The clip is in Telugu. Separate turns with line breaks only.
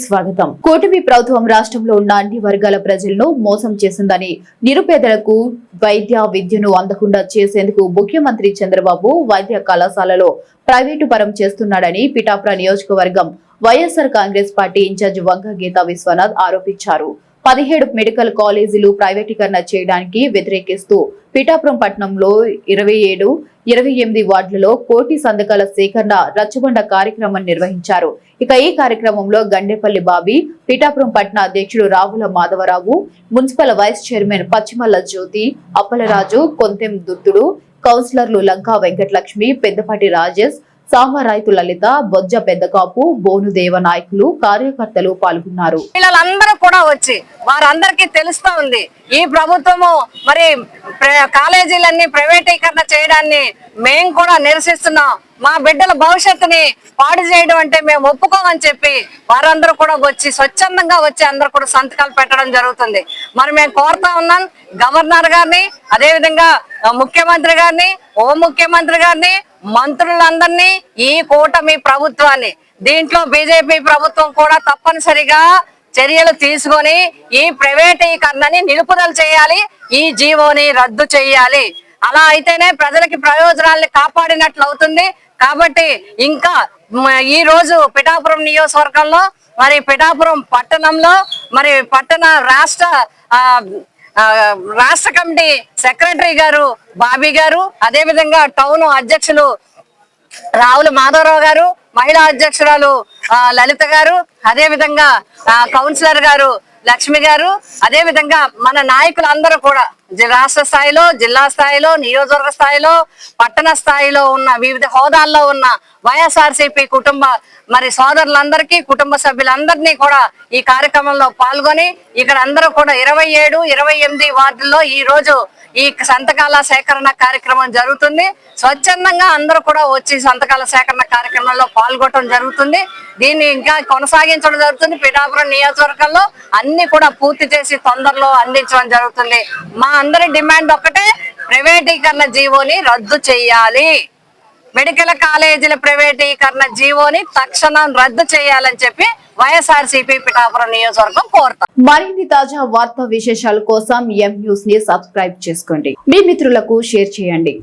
స్వాగతం. కూటమి ప్రభుత్వం రాష్ట్రంలో ఉన్న అన్ని వర్గాల ప్రజలను మోసం చేసిందని నిరుపేదలకు వైద్య విద్యను అందకుండా చేసేందుకు ముఖ్యమంత్రి చంద్రబాబు వైద్య కళాశాలలో ప్రైవేటు పరం చేస్తున్నాడని పిఠాపుర నియోజకవర్గం YSR Congress party incharge Vanga Geetha Viswanath ఆరోపించారు. పదిహేడు మెడికల్ కాలేజీలు ప్రైవేటీకరణ చేయడానికి వ్యతిరేకిస్తూ పిఠాపురం పట్టణంలో ఇరవై ఏడు ఇరవై ఎనిమిది వార్డులలో కోటి సంతకాల సేకరణ రచ్చబండ కార్యక్రమం నిర్వహించారు. ఇక ఈ కార్యక్రమంలో గండేపల్లి బాబీ పిఠాపురం పట్టణ అధ్యక్షుడు Ravula Madhavarao municipal vice chairman Pachimalla Jyothi Appalaraju కొంతెం దుత్తుడు కౌన్సిలర్లు లంకా వెంకటలక్ష్మి పెద్దపాటి రాజేష్ సామరాయితు లలిత బొజ్జ పెద్దకాపు బోనుదేవ నాయకులు కార్యకర్తలు పాల్గొన్నారు.
పిల్లలందరూ కూడా వచ్చి వారందరికీ తెలుస్తా ఉంది. ఈ ప్రభుత్వము మరి ప్ర- కాలేజీలన్నీ ప్రైవేటీకరణ చేయడాన్ని మేము కూడా నిరసిస్తున్నాం. మా బిడ్డల భవిష్యత్తుని పాడు చేయడం అంటే మేము ఒప్పుకోమని చెప్పి వారందరూ కూడా వచ్చి స్వచ్ఛందంగా వచ్చి అందరూ కూడా సంతకాలు పెట్టడం జరుగుతుంది. మరి మేము కోరుతా ఉన్నాం గవర్నర్ గారిని అదేవిధంగా ముఖ్యమంత్రి గారిని ఓ ముఖ్యమంత్రి గారిని మంత్రులందరినీ ఈ కూటమి ప్రభుత్వాన్ని. దీంట్లో బీజేపీ ప్రభుత్వం కూడా తప్పనిసరిగా చర్యలు తీసుకొని ఈ ప్రైవేటీకరణని నిలుపుదల చేయాలి ఈ జీవోని రద్దు చేయాలి. అలా అయితేనే ప్రజలకి ప్రయోజనాల్ని కాపాడినట్లు అవుతుంది. కాబట్టి ఇంకా ఈ రోజు పిఠాపురం నియోజకవర్గంలో మరి పిఠాపురం పట్టణంలో మరి పట్టణ రాష్ట్ర ఆ, రాష్ట్ర కమిటీ సెక్రటరీ గారు బాబీ గారు అదే విధంగా టౌన్ అధ్యక్షులు రావుల మాధవరావు గారు మహిళా అధ్యక్షురాలు ఆ, లలిత గారు అదే విధంగా ఆ, కౌన్సిలర్ గారు లక్ష్మి గారు అదే విధంగా మన నాయకులు అందరూ కూడా రాష్ట్ర స్థాయిలో జిల్లా స్థాయిలో నియోజకవర్గ స్థాయిలో పట్టణ స్థాయిలో ఉన్న వివిధ హోదాల్లో ఉన్న వైఎస్ఆర్సీపీ కుటుంబ మరి సోదరులందరికీ కుటుంబ సభ్యులందరినీ కూడా ఈ కార్యక్రమంలో పాల్గొని ఇక్కడ అందరూ కూడా ఇరవై ఏడు ఇరవై ఎనిమిది వార్డుల్లో ఈ రోజు ఈ సంతకాల సేకరణ కార్యక్రమం జరుగుతుంది. స్వచ్ఛందంగా అందరూ కూడా వచ్చి సంతకాల సేకరణ కార్యక్రమంలో పాల్గొనడం జరుగుతుంది. దీన్ని ఇంకా కొనసాగించడం జరుగుతుంది. పిఠాపురం నియోజకవర్గంలో అన్ని కూడా పూర్తి చేసి తొందరలో అందించడం జరుగుతుంది. మా అందరి డిమాండ్ ఒక్కటే ప్రైవేటీకరణ జీవోని రద్దు చేయాలి. మెడికల్ కాలేజీల ప్రైవేటీకరణ జీవోని తక్షణం రద్దు చేయాలని చెప్పి వైఎస్ఆర్సీపీ పిఠాపురం నియోజకవర్గం కోరుతాం.
మరిన్ని తాజా వార్తా విశేషాల కోసం ఎం న్యూస్ని సబ్స్క్రైబ్ చేసుకోండి. మీ మిత్రులకు షేర్ చేయండి.